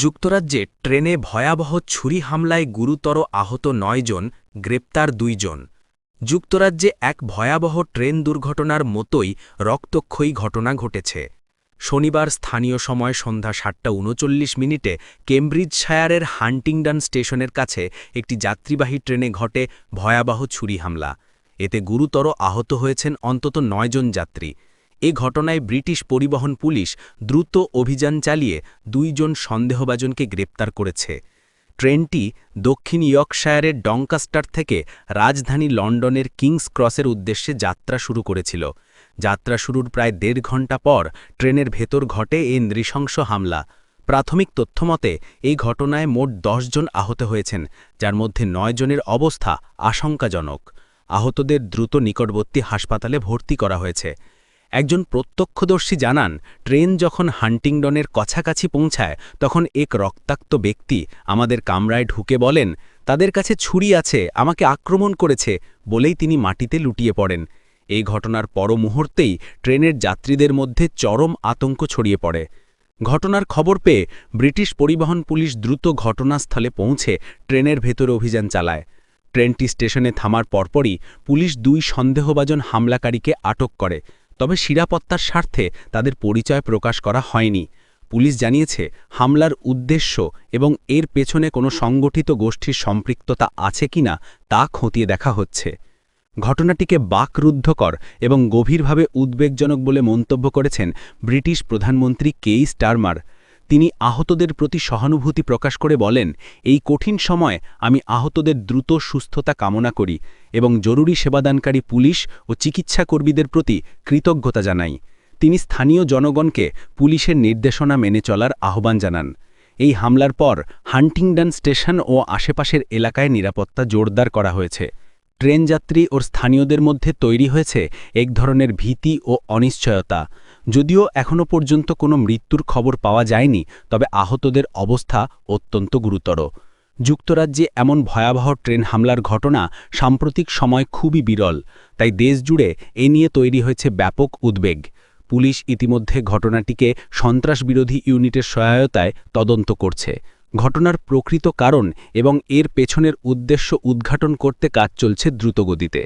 যুক্তরাজ্যে ট্রেনে ভয়াবহ ছুরি হামলায় গুরুতর আহত নয়জন গ্রেপ্তার দুইজন যুক্তরাজ্যে এক ভয়াবহ ট্রেন দুর্ঘটনার মতোই রক্তক্ষয়ী ঘটনা ঘটেছে। শনিবার স্থানীয় সময় সন্ধ্যা সাতটা উনচল্লিশ মিনিটে কেমব্রিজশায়ারের হান্টিংডন স্টেশনের কাছে একটি যাত্রীবাহী ট্রেনে ঘটে ভয়াবহ ছুরি হামলা। এতে গুরুতর আহত হয়েছেন অন্তত নয়জন যাত্রী। এ ঘটনায় ব্রিটিশ পরিবহন পুলিশ দ্রুত অভিযান চালিয়ে দুইজন সন্দেহভাজনকে গ্রেপ্তার করেছে। ট্রেনটি দক্ষিণ ইয়র্কশায়ারের ডঙ্কাস্টার থেকে রাজধানী লন্ডনের কিংস ক্রসের উদ্দেশ্যে যাত্রা শুরু করেছিল। যাত্রা শুরুর প্রায় দেড় ঘণ্টা পর ট্রেনের ভেতর ঘটে এই নৃশংস হামলা। প্রাথমিক তথ্যমতে এই ঘটনায় মোট জন আহত হয়েছেন, যার মধ্যে নয় জনের অবস্থা আশঙ্কাজনক। আহতদের দ্রুত নিকটবর্তী হাসপাতালে ভর্তি করা হয়েছে। একজন প্রত্যক্ষদর্শী জানান, ট্রেন যখন হান্টিংডনের কাছাকাছি পৌঁছায়, তখন এক রক্তাক্ত ব্যক্তি আমাদের কামরায় ঢুকে বলেন, তাদের কাছে ছুরি আছে, আমাকে আক্রমণ করেছে। বলেই তিনি মাটিতে লুটিয়ে পড়েন। এই ঘটনার পর মুহূর্তেই ট্রেনের যাত্রীদের মধ্যে চরম আতঙ্ক ছড়িয়ে পড়ে। ঘটনার খবর পেয়ে ব্রিটিশ পরিবহন পুলিশ দ্রুত ঘটনাস্থলে পৌঁছে ট্রেনের ভেতরে অভিযান চালায়। ট্রেনটি স্টেশনে থামার পরপরই পুলিশ দুই সন্দেহভাজন হামলাকারীকে আটক করে। তবে নিরাপত্তার স্বার্থে তাদের পরিচয় প্রকাশ করা হয়নি। পুলিশ জানিয়েছে, হামলার উদ্দেশ্য এবং এর পেছনে কোনো সংগঠিত গোষ্ঠীর সম্পৃক্ততা আছে কিনা তা খতিয়ে দেখা হচ্ছে। ঘটনাটিকে বাকরুদ্ধকর এবং গভীরভাবে উদ্বেগজনক বলে মন্তব্য করেছেন ব্রিটিশ প্রধানমন্ত্রী কেই স্টারমার। তিনি আহতদের প্রতি সহানুভূতি প্রকাশ করে বলেন, এই কঠিন সময় আমি আহতদের দ্রুত সুস্থতা কামনা করি এবং জরুরি সেবাদানকারী পুলিশ ও চিকিৎসা কর্মীদের প্রতি কৃতজ্ঞতা জানাই। তিনি স্থানীয় জনগণকে পুলিশের নির্দেশনা মেনে চলার আহ্বান জানান। এই হামলার পর হান্টিংডন স্টেশন ও আশেপাশের এলাকায় নিরাপত্তা জোরদার করা হয়েছে। ট্রেন যাত্রী ও স্থানীয়দের মধ্যে তৈরি হয়েছে এক ধরনের ভীতি ও অনিশ্চয়তা। যদিও এখনও পর্যন্ত কোনো মৃত্যুর খবর পাওয়া যায়নি, তবে আহতদের অবস্থা অত্যন্ত গুরুতর। যুক্তরাজ্যে এমন ভয়াবহ ট্রেন হামলার ঘটনা সাম্প্রতিক সময় খুবই বিরল, তাই দেশজুড়ে এ নিয়ে তৈরি হয়েছে ব্যাপক উদ্বেগ। পুলিশ ইতিমধ্যে ঘটনাটিকে সন্ত্রাসবিরোধী ইউনিটের সহায়তায় তদন্ত করছে। ঘটনার প্রকৃত কারণ এবং এর পেছনের উদ্দেশ্য উদ্ঘাটন করতে কাজ চলছে দ্রুতগতিতে।